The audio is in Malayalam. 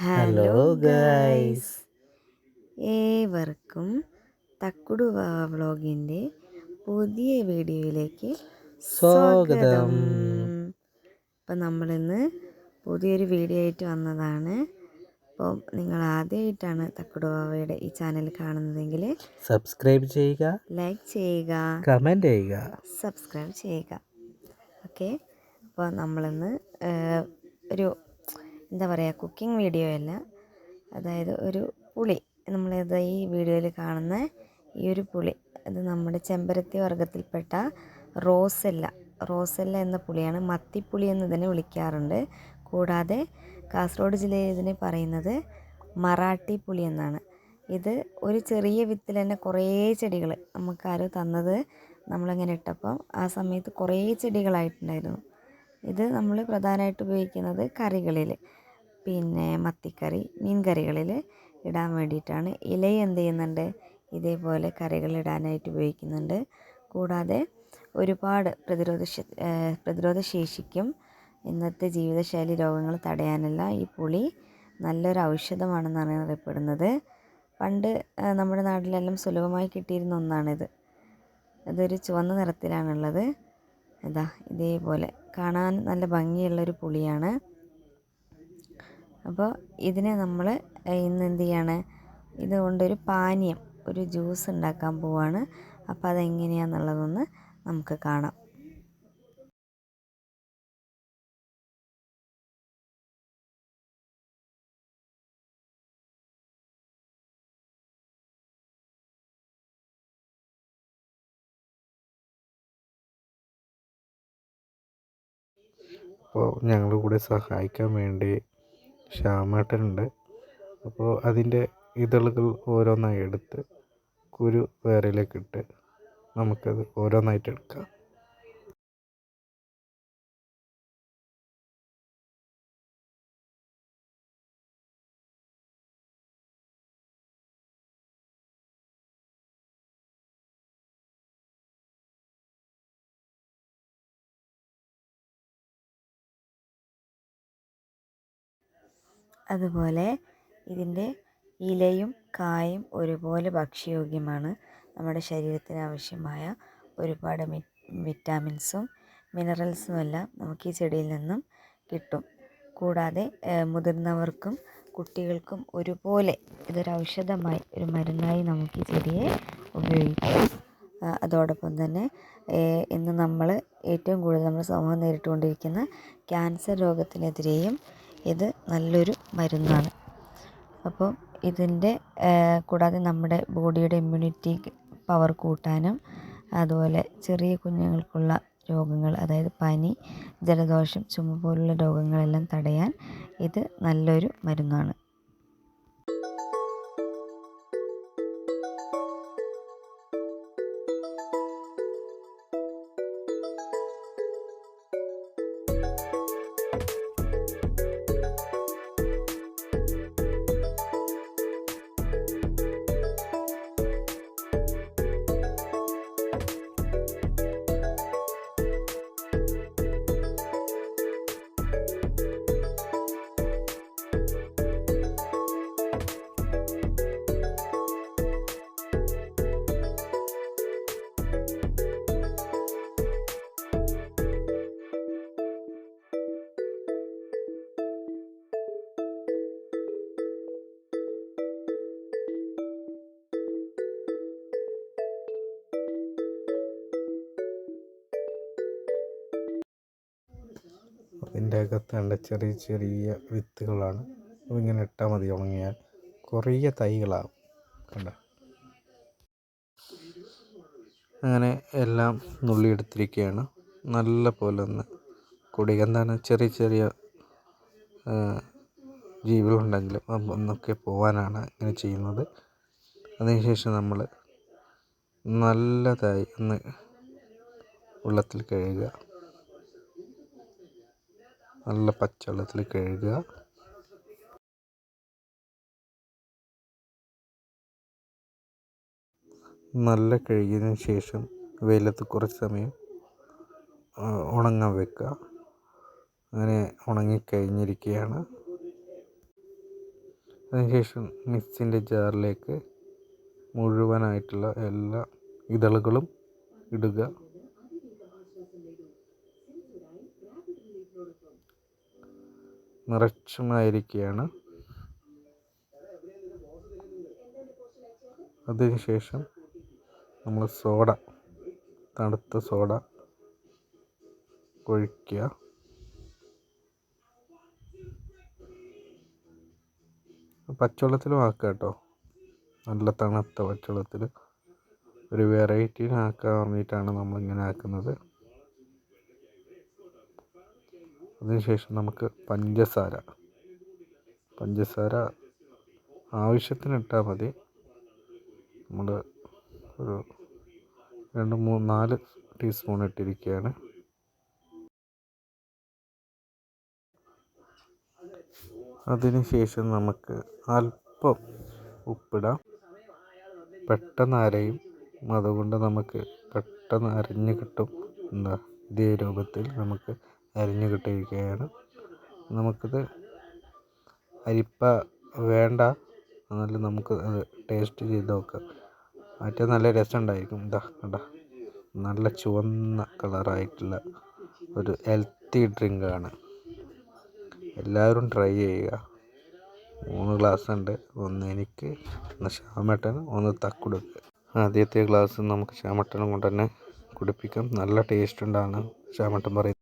ഹലോ ഗൈസ് ഏവർക്കും തക്കുടു വ്ളോഗിന്റെ പുതിയ വീഡിയോയിലേക്ക് സ്വാഗതം. അപ്പം നമ്മളിന്ന് പുതിയൊരു വീഡിയോ ആയിട്ട് വന്നതാണ്. അപ്പോൾ നിങ്ങൾ ആദ്യമായിട്ടാണ് തക്കുടുവാവയുടെ ഈ ചാനൽ കാണുന്നതെങ്കിൽ സബ്സ്ക്രൈബ് ചെയ്യുക. ലൈക്ക് ചെയ്യുക. കമന്റ് ചെയ്യുക. സബ്സ്ക്രൈബ് ചെയ്യുക. ഓക്കെ അപ്പോൾ നമ്മളിന്ന് ഒരു എന്താ പറയുക കുക്കിംഗ് വീഡിയോ അല്ല. അതായത് ഒരു പുളി. നമ്മളിത് ഈ വീഡിയോയിൽ കാണുന്ന ഈ ഒരു പുളി. അത് നമ്മുടെ ചെമ്പരത്തി വർഗത്തിൽപ്പെട്ട റോസെല്ല. റോസെല്ല എന്ന പുളിയാണ് മത്തിപ്പുളി എന്ന് ഇതിനെ വിളിക്കാറുണ്ട്. കൂടാതെ കാസർഗോഡ് ജില്ലയിൽ ഇതിനെ പറയുന്നത് മറാഠി പുളി എന്നാണ്. ഇത് ഒരു ചെറിയ വിത്തിൽ തന്നെ കുറേ ചെടികൾ നമുക്കാരോ തന്നത് നമ്മളിങ്ങനെ ഇട്ടപ്പം ആ സമയത്ത് കുറേ ചെടികളായിട്ടുണ്ടായിരുന്നു. ഇത് നമ്മൾ പ്രധാനമായിട്ട് ഉപയോഗിക്കുന്നത് കറികളിൽ പിന്നെ മത്തിക്കറി മീൻ കറികളിൽ ഇടാൻ വേണ്ടിയിട്ടാണ്. ഇലയും എന്ത് ചെയ്യുന്നുണ്ട്? ഇതേപോലെ കറികളിടാനായിട്ട് ഉപയോഗിക്കുന്നുണ്ട്. കൂടാതെ ഒരുപാട് പ്രതിരോധ പ്രതിരോധ ശേഷിക്കും. ഇന്നത്തെ ജീവിതശൈലി രോഗങ്ങൾ തടയാനല്ല ഈ പുളി നല്ലൊരു ഔഷധമാണെന്നാണ് അറിയപ്പെടുന്നത്. പണ്ട് നമ്മുടെ നാട്ടിലെല്ലാം സുലഭമായി കിട്ടിയിരുന്ന ഒന്നാണിത്. അതൊരു ചുവന്ന നിറത്തിലാണുള്ളത്. ഇതാ ഇതേപോലെ കാണാൻ നല്ല ഭംഗിയുള്ളൊരു പുളിയാണ്. അപ്പോൾ ഇതിനെ നമ്മൾ ഇന്ന് എന്ത് ചെയ്യാണ്? ഇതുകൊണ്ടൊരു പാനീയം ഒരു ജ്യൂസ് ഉണ്ടാക്കാൻ പോവാണ്. അപ്പോൾ അതെങ്ങനെയാണെന്നുള്ളതൊന്ന് നമുക്ക് കാണാം. അപ്പോൾ ഞങ്ങളുടെ കൂടെ സഹായിക്കാൻ വേണ്ടി ശ്യാമേട്ടനുണ്ട്. അപ്പോൾ അതിന്റെ ഇതളുകൾ ഓരോന്നായി എടുത്ത് കുരു വേറെയിലേക്കിട്ട് നമുക്കത് ഓരോന്നായിട്ട് എടുക്കാം അതുപോലെ ഇതിന്റെ ഇലയും കായും ഒരുപോലെ ഭക്ഷ്യയോഗ്യമാണ്. നമ്മുടെ ശരീരത്തിന് ആവശ്യമായ ഒരുപാട് വിറ്റാമിൻസും മിനറൽസും എല്ലാം നമുക്ക് ഈ ചെടിയിൽ നിന്നും കിട്ടും. കൂടാതെ മുതിർന്നവർക്കും കുട്ടികൾക്കും ഒരുപോലെ ഇതൊരു ഔഷധമായി ഒരു മരുന്നായി നമുക്ക് ഈ ചെടിയെ ഉപയോഗിക്കാം. അതോടൊപ്പം തന്നെ ഇന്ന് നമ്മൾ ഏറ്റവും കൂടുതൽ നമ്മുടെ സമൂഹം നേരിട്ടുകൊണ്ടിരിക്കുന്ന ക്യാൻസർ രോഗത്തിനെതിരെയും ഇത് നല്ലൊരു മരുന്നാണ്. അപ്പോൾ ഇതിന്റെ കൂടാതെ നമ്മുടെ ബോഡിയുടെ ഇമ്മ്യൂണിറ്റി പവർ കൂട്ടാനും അതുപോലെ ചെറിയ കുഞ്ഞുങ്ങൾക്കുള്ള രോഗങ്ങൾ അതായത് പനി ജലദോഷം ചുമ പോലുള്ള രോഗങ്ങളെല്ലാം തടയാൻ ഇത് നല്ലൊരു മരുന്നാണ്. അതിന്റെ അകത്ത് കണ്ട ചെറിയ ചെറിയ വിത്തുകളാണ്. ഇങ്ങനെ ഇട്ടാൽ മതി ഉണങ്ങിയാൽ. കുറേ തൈകളാകും കണ്ട? അങ്ങനെ എല്ലാം നുള്ളിയെടുത്തിരിക്കുകയാണ്. നല്ല പോലെ ഒന്ന് കുടിക. എന്താണ്? ചെറിയ ചെറിയ ജീവികളുണ്ടെങ്കിലും ഒന്നൊക്കെ പോവാനാണ് ഇങ്ങനെ ചെയ്യുന്നത്. അതിനുശേഷം നമ്മൾ നല്ലതായി ഒന്ന് വെള്ളത്തിൽ കഴുകുക. നല്ല പച്ചവെള്ളത്തിൽ കഴുകുക. നല്ല കഴുകിയതിന് ശേഷം വെയിലത്ത് കുറച്ച് സമയം ഉണങ്ങാൻ വെക്കുക. അങ്ങനെ ഉണങ്ങിക്കഴിഞ്ഞിരിക്കുകയാണ്. അതിനുശേഷം മിക്സിന്റെ ജാറിലേക്ക് മുഴുവനായിട്ടുള്ള എല്ലാ ഇതളുകളും ഇടുക. നിറച്ചുമായിരിക്കുകയാണ്. അതിനുശേഷം നമ്മൾ സോഡ തണുത്ത സോഡ ഒഴിക്കുക. പച്ചവെള്ളത്തിലും ആക്കുക കേട്ടോ. നല്ല തണുത്ത പച്ചവെള്ളത്തിൽ ഒരു വെറൈറ്റിനാക്കാൻ വേണ്ടിയിട്ടാണ് നമ്മളിങ്ങനെ ആക്കുന്നത്. അതിനുശേഷം നമുക്ക് പഞ്ചസാര. പഞ്ചസാര ആവശ്യത്തിന് ഇട്ടാൽ മതി. നമ്മൾ ഒരു രണ്ട് മൂന്ന് നാല് ടീസ്പൂൺ ഇട്ടിരിക്കുകയാണ് അതിനുശേഷം നമുക്ക് അല്പം ഉപ്പിടാം. പെട്ടെന്ന് അരയും. അതുകൊണ്ട് നമുക്ക് പെട്ടെന്ന് അരഞ്ഞ് കിട്ടും. എന്താ ഇതേ രൂപത്തിൽ നമുക്ക് അരിഞ്ഞ് കിട്ടിയിരിക്കുകയാണ്. നമുക്കിത് അരിപ്പ വേണ്ട. എന്നാലും നമുക്ക് അത് ടേസ്റ്റ് ചെയ്ത് നോക്കാം. മറ്റേ നല്ല രസം ഉണ്ടായിരിക്കും ഇതാ കണ്ട. നല്ല ചുവന്ന കളറായിട്ടുള്ള ഒരു ഹെൽത്തി ഡ്രിങ്കാണ് എല്ലാവരും ട്രൈ ചെയ്യുക. മൂന്ന് ഗ്ലാസ് ഉണ്ട്. ഒന്ന് എനിക്ക് ഒന്ന് ശ്യാമേട്ടന് ഒന്ന് തക്കുടുക്ക്. ആദ്യത്തെ ഗ്ലാസ് നമുക്ക് ഷാമട്ടനും കൊണ്ട് തന്നെ കുടിപ്പിക്കാം. നല്ല ടേസ്റ്റ് ഉണ്ടാണ് ശ്യാമേട്ടൻ പറയും.